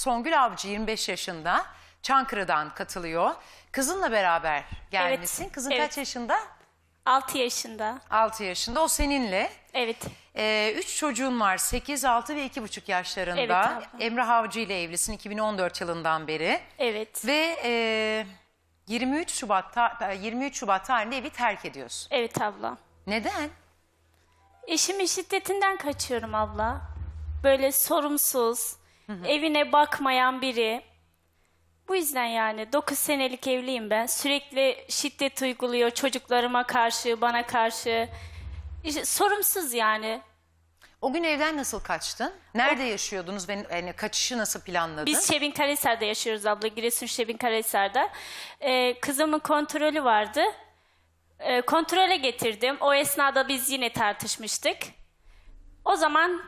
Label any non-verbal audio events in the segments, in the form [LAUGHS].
Songül Avcı 25 yaşında. Çankırı'dan katılıyor. Kızınla beraber gelmişsin. Evet, Kızın evet. kaç yaşında? 6 yaşında. 6 yaşında. O seninle. Evet. Ee, üç çocuğun var. 8, 6 ve 2,5 yaşlarında. Evet abla. Emrah Avcı ile evlisin 2014 yılından beri. Evet. Ve e, 23 Şubat ta- 23 Şubat tarihinde evi terk ediyorsun. Evet abla. Neden? Eşimin şiddetinden kaçıyorum abla. Böyle sorumsuz, evine bakmayan biri. Bu yüzden yani 9 senelik evliyim ben. Sürekli şiddet uyguluyor çocuklarıma karşı, bana karşı. İşte sorumsuz yani. O gün evden nasıl kaçtın? Nerede yaşıyordunuz ve yani kaçışı nasıl planladın? Biz Şebin Karahisar'da yaşıyoruz abla. Giresun Şebin Karahisar'da. Ee, kızımın kontrolü vardı. Ee, kontrole getirdim. O esnada biz yine tartışmıştık. O zaman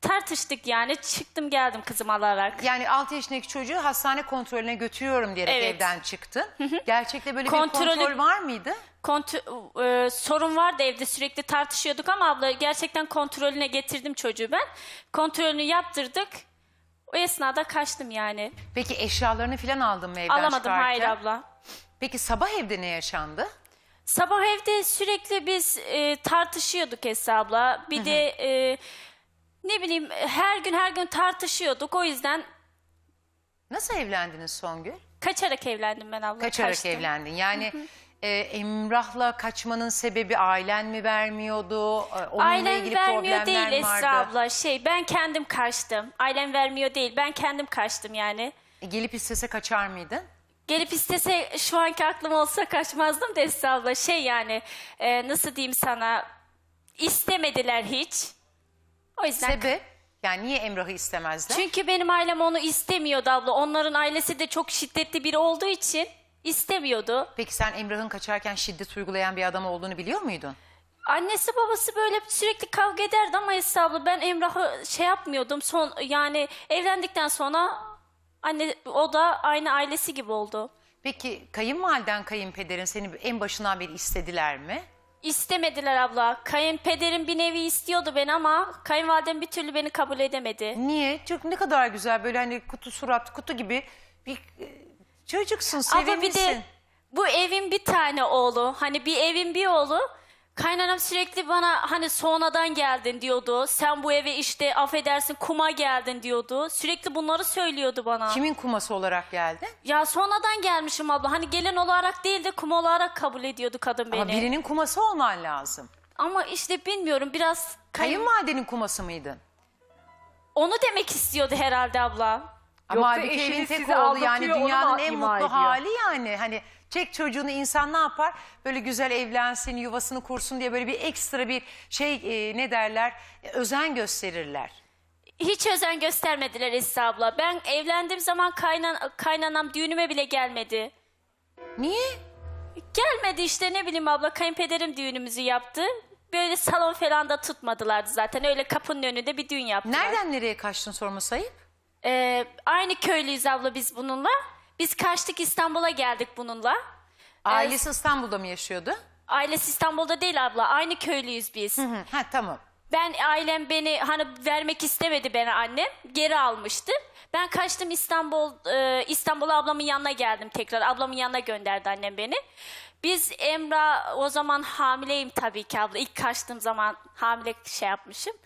tartıştık yani. Çıktım geldim kızımı alarak. Yani 6 yaşındaki çocuğu hastane kontrolüne götürüyorum diyerek Evet. evden çıktın. Gerçekte böyle Kontrolü- bir kontrol var mıydı? Kontr- e, sorun vardı evde sürekli tartışıyorduk ama abla gerçekten kontrolüne getirdim çocuğu ben. Kontrolünü yaptırdık. O esnada kaçtım yani. Peki eşyalarını falan aldın mı evden Alamadım çıkarken? hayır abla. Peki sabah evde ne yaşandı? Sabah evde sürekli biz e, tartışıyorduk hesabla. Bir de e, ne bileyim her gün her gün tartışıyorduk. O yüzden Nasıl evlendiniz Songül? kaçarak evlendim ben abla. Kaçarak kaçtım. evlendin. Yani e, Emrah'la kaçmanın sebebi ailen mi vermiyordu? E, Onunla Ailem ilgili vermiyor problemler değil mi Esra vardı? abla. Şey ben kendim kaçtım. Ailem vermiyor değil. Ben kendim kaçtım yani. E, Gelip istese kaçar mıydın? Gelip istese şu anki aklım olsa kaçmazdım da Esra abla. Şey yani e, nasıl diyeyim sana istemediler hiç. O yüzden Sebep? Yani niye Emrah'ı istemezler? Çünkü benim ailem onu istemiyordu abla. Onların ailesi de çok şiddetli biri olduğu için istemiyordu. Peki sen Emrah'ın kaçarken şiddet uygulayan bir adam olduğunu biliyor muydun? Annesi babası böyle sürekli kavga ederdi ama abla ben Emrah'ı şey yapmıyordum. Son yani evlendikten sonra anne o da aynı ailesi gibi oldu. Peki kayınvaliden kayınpederin seni en başından beri istediler mi? İstemediler abla. Kayınpederim bir nevi istiyordu beni ama kayınvalidem bir türlü beni kabul edemedi. Niye? Çok ne kadar güzel böyle hani kutu surat kutu gibi bir e, çocuksun bir sevimlisin. de bu evin bir tane oğlu. Hani bir evin bir oğlu. Kaynanam sürekli bana hani sonradan geldin diyordu. Sen bu eve işte affedersin kuma geldin diyordu. Sürekli bunları söylüyordu bana. Kimin kuması olarak geldi? Ya sonradan gelmişim abla. Hani gelin olarak değil de kuma olarak kabul ediyordu kadın beni. Ama birinin kuması olman lazım. Ama işte bilmiyorum biraz kayın... Kayınvalidenin kuması mıydın? Onu demek istiyordu herhalde abla. Ama Yoksa halbuki eşiniz evin tek sizi oğlu yani aldatıyor, onu dünyanın mu en ima mutlu ediyor? hali yani. Hani çek çocuğunu insan ne yapar? Böyle güzel evlensin, yuvasını kursun diye böyle bir ekstra bir şey e, ne derler? E, özen gösterirler. Hiç özen göstermediler Esra abla. Ben evlendiğim zaman kaynan, kaynanam düğünüme bile gelmedi. Niye? Gelmedi işte ne bileyim abla kayınpederim düğünümüzü yaptı. Böyle salon falan da tutmadılardı zaten. Öyle kapının önünde bir düğün yaptılar. Nereden nereye kaçtın sorması ayıp? Ee, aynı köylüyüz abla biz bununla. Biz kaçtık İstanbul'a geldik bununla. Ailesi İstanbul'da mı yaşıyordu? Ailesi İstanbul'da değil abla. Aynı köylüyüz biz. Hı, ha tamam. Ben ailem beni hani vermek istemedi bana annem. Geri almıştı. Ben kaçtım İstanbul e, İstanbul'a ablamın yanına geldim tekrar. Ablamın yanına gönderdi annem beni. Biz Emrah o zaman hamileyim tabii ki abla. İlk kaçtığım zaman hamile şey yapmışım.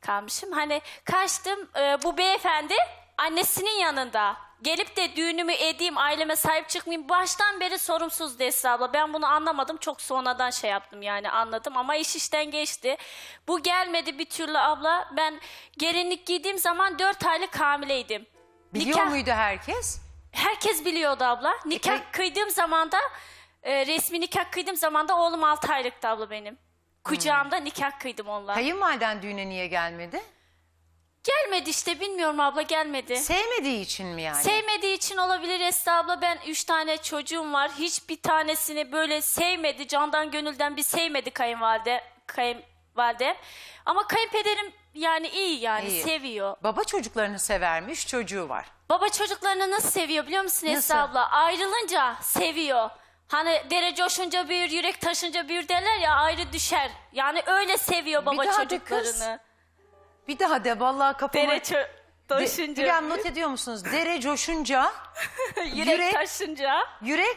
Kalmışım. Hani kaçtım e, bu beyefendi annesinin yanında. Gelip de düğünümü edeyim, aileme sahip çıkmayayım. Baştan beri sorumsuz Esra abla. Ben bunu anlamadım. Çok sonradan şey yaptım yani anladım. Ama iş işten geçti. Bu gelmedi bir türlü abla. Ben gelinlik giydiğim zaman dört aylık hamileydim. Biliyor Nikah- muydu herkes? Herkes biliyordu abla. Nikah E, kıydığım zaman da e, resmi nikah kıydığım zaman da oğlum 6 aylıktı abla benim. Kucağımda nikah kıydım onunla. Kayınvaliden düğüne niye gelmedi? Gelmedi işte bilmiyorum abla gelmedi. Sevmediği için mi yani? Sevmediği için olabilir Esra abla. Ben üç tane çocuğum var. Hiçbir tanesini böyle sevmedi. Candan gönülden bir sevmedi kayınvalide. Kayınvalide. Ama kayınpederim yani iyi yani İyi. seviyor. Baba çocuklarını severmiş, çocuğu var. Baba çocuklarını nasıl seviyor biliyor musun Esra Nasıl? abla? Ayrılınca seviyor. Hani dere coşunca büyür, yürek taşınca büyür derler ya ayrı düşer. Yani öyle seviyor baba daha de kız. çocuklarını. Bir daha de vallahi kafama, Dere ço- De- Taşınca. Hülya not ediyor musunuz? Dere coşunca [LAUGHS] yürek, yürek- taşınca. yürek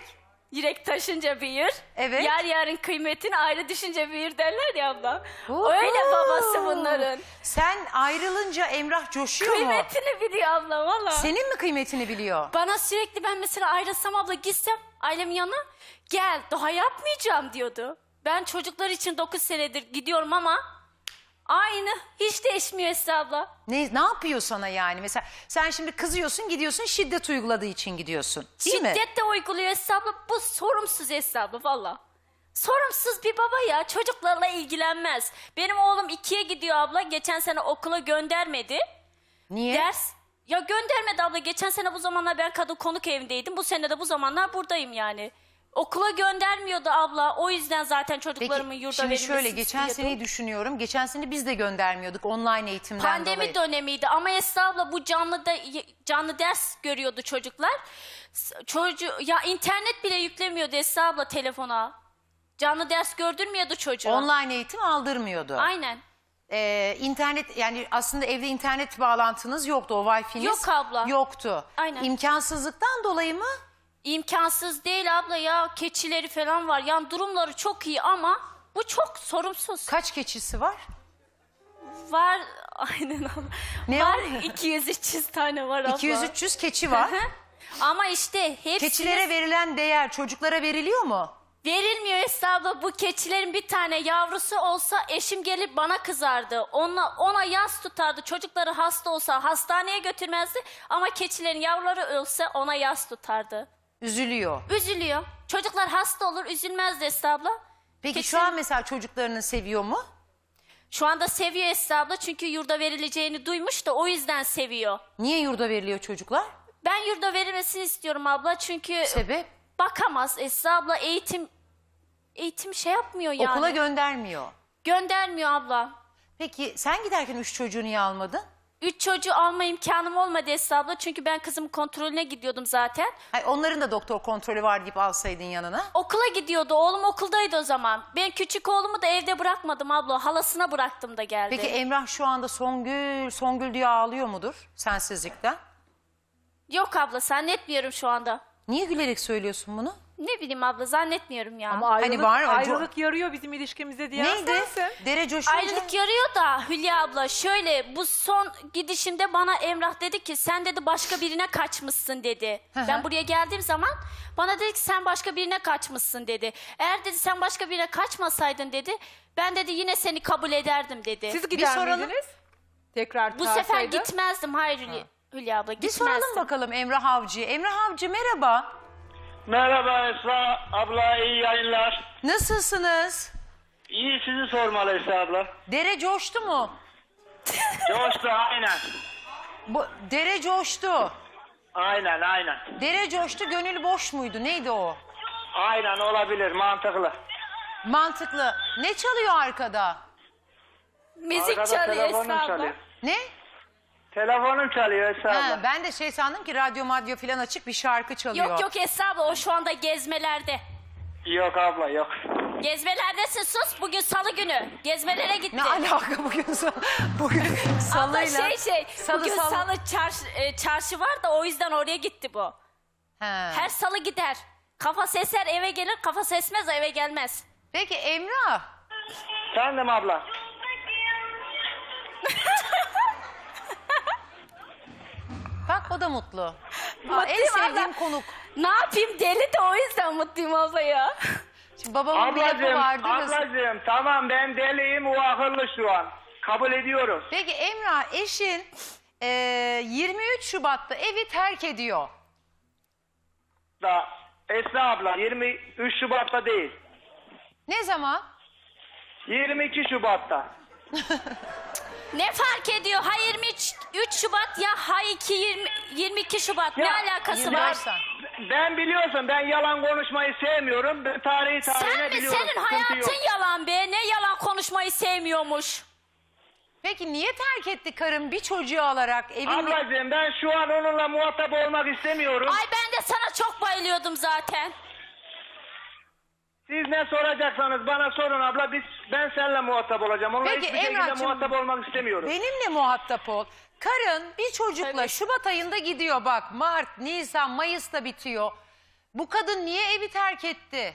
Yürek taşınca büyür. Evet. Yer yarın kıymetini ayrı düşünce büyür derler ya abla. Oho. Öyle babası bunların. sen ayrılınca Emrah coşuyor mu? Kıymetini biliyor abla valla. Senin mi kıymetini biliyor? Bana sürekli ben mesela ayrılsam abla gitsem ailemin yanına gel daha yapmayacağım diyordu. Ben çocuklar için 9 senedir gidiyorum ama aynı hiç değişmiyor Esra abla. Ne, ne yapıyor sana yani? Mesela sen şimdi kızıyorsun gidiyorsun şiddet uyguladığı için gidiyorsun. Değil mi? Şiddet de uyguluyor Esra abla. Bu sorumsuz Esra abla valla. Sorumsuz bir baba ya çocuklarla ilgilenmez. Benim oğlum ikiye gidiyor abla. Geçen sene okula göndermedi. Niye? Ders ya göndermedi abla. Geçen sene bu zamanlar ben kadın konuk evindeydim. Bu sene de bu zamanlar buradayım yani. Okula göndermiyordu abla. O yüzden zaten çocuklarımın yurda şimdi verilmesini şöyle geçen istiyordum. seneyi düşünüyorum. Geçen sene biz de göndermiyorduk online eğitimden Pandemi dolayı. dönemiydi ama Esra abla bu canlı da canlı ders görüyordu çocuklar. Çocuğu ya internet bile yüklemiyordu Esra abla telefona. Canlı ders gördürmüyordu çocuğa. Online eğitim aldırmıyordu. Aynen. Ee, internet yani aslında evde internet bağlantınız yoktu o wifi'niz. Yok abla. Yoktu. Aynen. İmkansızlıktan dolayı mı? İmkansız değil abla ya. Keçileri falan var. Yani durumları çok iyi ama bu çok sorumsuz. Kaç keçisi var? var [LAUGHS] aynen abla. Ne var var? [LAUGHS] 200-300 tane var abla. 200-300 keçi var. Ama işte hepsi Keçilere verilen değer çocuklara veriliyor mu? Verilmiyor Esra abla. Bu keçilerin bir tane yavrusu olsa eşim gelip bana kızardı. Ona, ona yas tutardı. Çocukları hasta olsa hastaneye götürmezdi. Ama keçilerin yavruları ölse ona yas tutardı. Üzülüyor. Üzülüyor. Çocuklar hasta olur üzülmezdi Esra abla. Peki Keçi- şu an mesela çocuklarını seviyor mu? Şu anda seviyor Esra abla çünkü yurda verileceğini duymuş da o yüzden seviyor. Niye yurda veriliyor çocuklar? Ben yurda verilmesini istiyorum abla çünkü Sebep? Bakamaz Esra abla eğitim eğitim şey yapmıyor yani. Okula göndermiyor. Göndermiyor abla. Peki sen giderken üç çocuğu niye almadın? Üç çocuğu alma imkanım olmadı Esra abla çünkü ben kızımın kontrolüne gidiyordum zaten. Hayır, onların da doktor kontrolü var deyip alsaydın yanına. Okula gidiyordu oğlum okuldaydı o zaman. Ben küçük oğlumu da evde bırakmadım abla halasına bıraktım da geldi. Peki Emrah şu anda Songül, Songül diye ağlıyor mudur sensizlikten? Yok abla zannetmiyorum şu anda. Niye gülerek söylüyorsun bunu? Ne bileyim abla zannetmiyorum ya. Ama ayrılık, Hani var ayrılık yarıyor bizim ilişkimize diyen Neydi? sensin. Dere coşunca. Ayrılık yarıyor da Hülya abla şöyle bu son gidişimde bana Emrah dedi ki sen dedi başka birine kaçmışsın dedi. Ben buraya geldiğim zaman bana dedi ki sen başka birine kaçmışsın dedi. Eğer dedi sen başka birine kaçmasaydın dedi ben dedi yine seni kabul ederdim dedi. Siz gider soralım. miydiniz? Tekrar bu sefer gitmezdim hayır Hülya, Hülya abla Bir gitmezdim. soralım bakalım Emrah Avcı'ya. Emrah Avcı merhaba. Merhaba Esra abla iyi yayınlar. Nasılsınız? İyi sizi sormalı Esra abla. Dere coştu mu? Coştu aynen. Bu, dere coştu. Aynen aynen. Dere coştu gönül boş muydu? Neydi o? Aynen olabilir mantıklı. Mantıklı. Ne çalıyor arkada? Müzik Arkada çalıyor telefonum Esra abla. çalıyor. Ne? Telefonum çalıyor Esra Ha, abla. ben de şey sandım ki radyo madyo falan açık bir şarkı çalıyor. Yok yok Esra abla o şu anda gezmelerde. Yok abla yok. Gezmelerdesin sus bugün salı günü. Gezmelere gitti. Ne alaka bugün sa- [LAUGHS] bugün Abla salıyla? şey şey Salı, bugün salı. salı, çarşı, e, çarşı var da o yüzden oraya gitti bu. He. Her salı gider. Kafa seser eve gelir kafa sesmez eve gelmez. Peki Emrah Efendim abla. Bak o da mutlu. Aa, en Mutluyum sevdiğim abla. konuk. Ne yapayım deli de o yüzden mutluyum abla ya. Şimdi babamın bir lafı Ablacığım, vardı. ablacığım tamam ben deliyim o akıllı şu an. Kabul ediyorum. Peki Emrah eşin e, 23 Şubat'ta evi terk ediyor. Da Esra abla 23 Şubat'ta değil. Ne zaman? 22 Şubat'ta. [LAUGHS] Ne fark ediyor? Ha 23 3 Şubat ya ha 2 20, 22 Şubat ne Ya, alakası var? Ben biliyorsun ben yalan konuşmayı sevmiyorum. Ben tarihi tarihine Sen mi? biliyorum. Senin sıkıntı hayatın yok. yalan be. Ne yalan konuşmayı sevmiyormuş. Peki niye terk etti karım bir çocuğu alarak evin Ablacığım ben şu an onunla muhatap olmak istemiyorum. Ay ben de sana çok bayılıyordum zaten. Siz ne soracaksanız bana sorun abla. Biz Ben seninle muhatap olacağım. Onunla Peki, hiçbir şekilde Emrah'cığım, muhatap olmak istemiyorum. Benimle muhatap ol. Karın bir çocukla Şubat ayında gidiyor bak. Mart, Nisan, Mayıs'ta bitiyor. Bu kadın niye evi terk etti?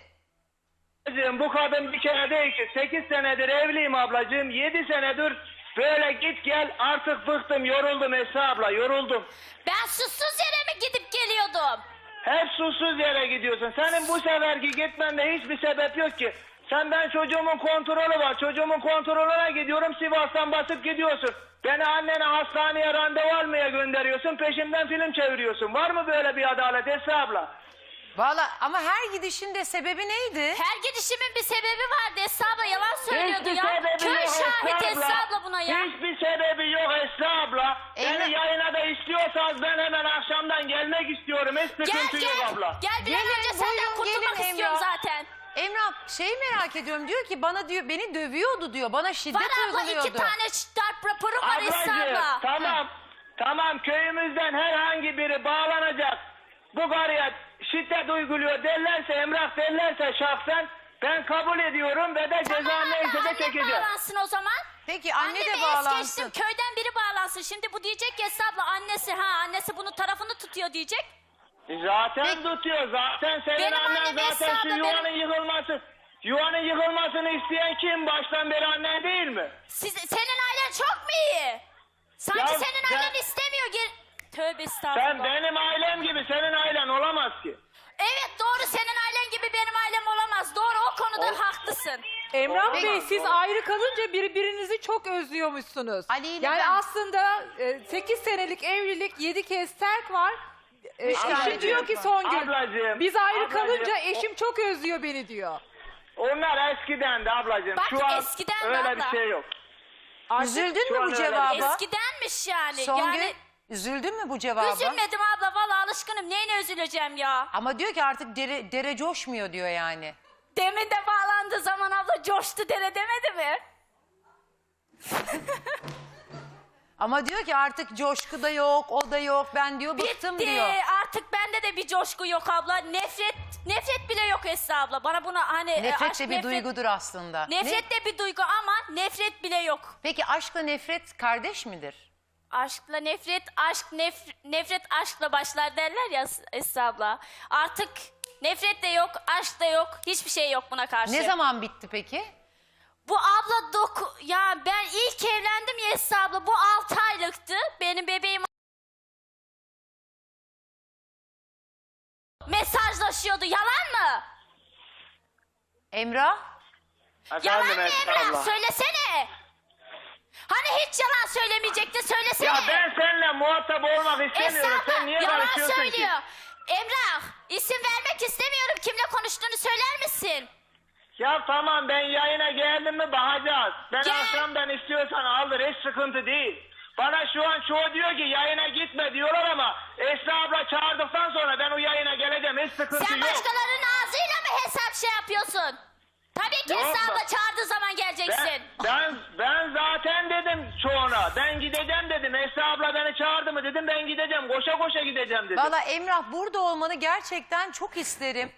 Ablacığım, Bu kadın bir kere değil ki 8 senedir evliyim ablacığım. 7 senedir böyle git gel artık bıktım yoruldum Esra abla yoruldum. Ben susuz yere mi gidip geliyordum? Hep susuz yere gidiyorsun. Senin bu seferki gitmende hiçbir sebep yok ki. Sen ben çocuğumun kontrolü var. Çocuğumun kontrolüne gidiyorum. Sivas'tan basıp gidiyorsun. Beni annene hastaneye randevu almaya gönderiyorsun. Peşimden film çeviriyorsun. Var mı böyle bir adalet Esra abla? Valla ama her gidişinde sebebi neydi? Her gidişimin bir sebebi vardı. Esra abla yalan söylüyordu Hiçbir ya. sebebi Köy yok şahit Esra Esra abla buna ya. Hiçbir sebebi yok Esra abla. Emre- Beni yayına da istiyorsanız ben hemen akşamdan gelmek istiyorum. Hiç Gel sıkıntı yok gel. abla. Gel bir an Gelin, önce senden buyurun, kurtulmak gelin istiyorum Emrah. zaten. Emrah şey merak ediyorum diyor ki bana diyor beni dövüyordu diyor. Bana şiddet Var abla uyguluyordu. iki tane darp raporum var Ablacığım abla. tamam. Tamam köyümüzden herhangi biri bağlanacak. Bu karıya şiddet uyguluyor derlerse Emrah derlerse şahsen ben kabul ediyorum ve de ceza Tamam neyse de çekeceğim. bağlansın o zaman. Peki anne Annemi de es bağlansın. geçtim köyden biri bağlansın. Şimdi bu diyecek ki Esra abla annesi ha annesi bunun tarafını tutuyor diyecek. Zaten tutuyor. Zaten senin Benim annen annem zaten şu abla, yuvanın yıkılması yuvanın yıkılmasını isteyen kim? Baştan beri annen değil mi? Siz, senin ailen çok mu iyi? Sanki Ya senin ben- ailen istemiyor. Gel... Tövbe estağfurullah. Sen benim ailem gibi senin ailen olamaz ki. Evet doğru senin ailen gibi benim ailem olamaz. Doğru o konuda haklısın. Emrah Olmaz, Bey siz ayrı kalınca birbirinizi çok özlüyormuşsunuz. Ali ile yani ben- aslında 8 senelik evlilik 7 kez terk var. E, tane eşim çocuk diyor ki. Songül Ablacığım, biz ayrı ablacığım, kalınca o- eşim çok özlüyor beni diyor. Onlar eskiden de ablacığım. Bak, Şu an eskiden de öyle abla. bir şey yok. Üzüldün mü bu öyle. cevaba? Eskidenmiş yani. Songül Yani üzüldün mü bu cevaba? üzülmedim abla valla alışkınım. Neyine üzüleceğim ya? Ama diyor ki artık dere, dere coşmuyor diyor yani. Demin de bağlandığı zaman abla coştu dere demedi mi? [LAUGHS] Ama diyor ki artık coşku da yok, o da yok. Ben diyor bıktım Bitti. diyor. Artık bende de bir coşku yok abla. Nefret nefret bile yok Esra abla. Bana buna hani e, Nefret aşk, de bir duygudur aslında. Ne- Nefret de bir duygu ama nefret bile yok. Peki aşkla nefret kardeş midir? Aşkla nefret, aşk nef- nefret aşkla başlar derler ya Esra abla. Artık nefret de yok, aşk da yok, hiçbir şey yok buna karşı. Ne zaman bitti peki? Bu abla doku... Ya ben ilk evlendim ya Esra abla. Bu 6 aylıktı. Benim bebeğim... Mesajlaşıyordu. Yalan mı? Emrah? Yalan mı Esra Emrah? abla. Söylesene. Hani hiç yalan söylemeyecektin. Söylesene. Ya ben seninle muhatap olmak Esra istemiyorum. abla Sen niye yalan karışıyorsun ki? söylüyor. Emrah isim vermek istemiyorum. Kimle konuştuğunu söyler misin? Ya tamam ben yayına geldim mi bakacağız. Ben Gel. akşamdan istiyorsan aldır hiç sıkıntı değil. Bana şu an çoğu diyor ki yayına gitme diyorlar ama Esra abla çağırdıktan sonra ben o yayına geleceğim hiç sıkıntı Sen yok. başkalarının ağzıyla mı hesap şey yapıyorsun? Tabii ki Yok Esra abla ben- çağırdığı zaman Ben, geleceksin. ben, ben zaten dedim çoğuna ben gideceğim dedim. Esra abla beni çağırdı mı dedim ben gideceğim koşa koşa gideceğim dedim. Valla Emrah burada olmanı gerçekten çok isterim.